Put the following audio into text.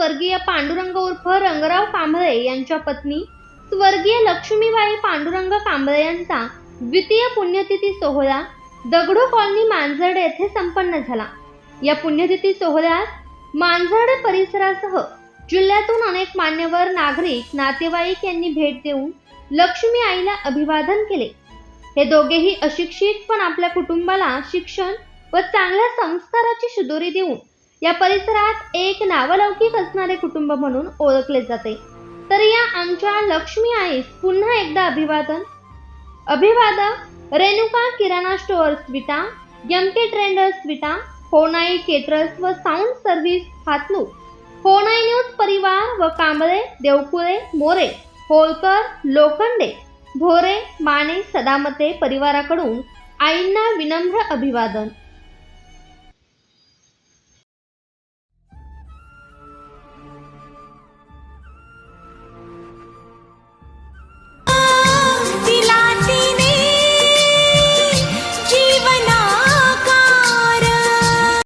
पांडुरंग उर्फ रंगराव कांबळे यांच्या पत्नी स्वर्गीय लक्ष्मीबाई पांडुरंग कांबळे यांचा द्वितीय पुण्यतिथी सोहळा दगडू कॉलनी मांजर्ड येथे संपन्न झाला. या पुण्यतिथी सोहळ्यात मांजर्ड परिसरासह जिल्ह्यातून अनेक मान्यवर नागरिक नातेवाईक यांनी भेट देऊन लक्ष्मी आईला अभिवादन केले. हे दोघेही अशिक्षित पण आपल्या कुटुंबाला शिक्षण व चांगल्या संस्काराची शिदोरी देऊन या परिसरात एक नावलौकिक असणारे कुटुंब म्हणून ओळखले जाते. तर या आमच्या लक्ष्मी आईस पुन्हा एकदा अभिवादन. अभिवादक रेणुका किराणा स्टोअर्स विटा यमके के ट्रेंडर्स विटा होनाई केटरर्स व साऊंड सर्व्हिस हातलू होनाई न्यूज परिवार व कांबळे देवकुळे मोरे होळकर लोखंडे भोरे माने सदामते परिवाराकडून आईंना विनम्र अभिवादन.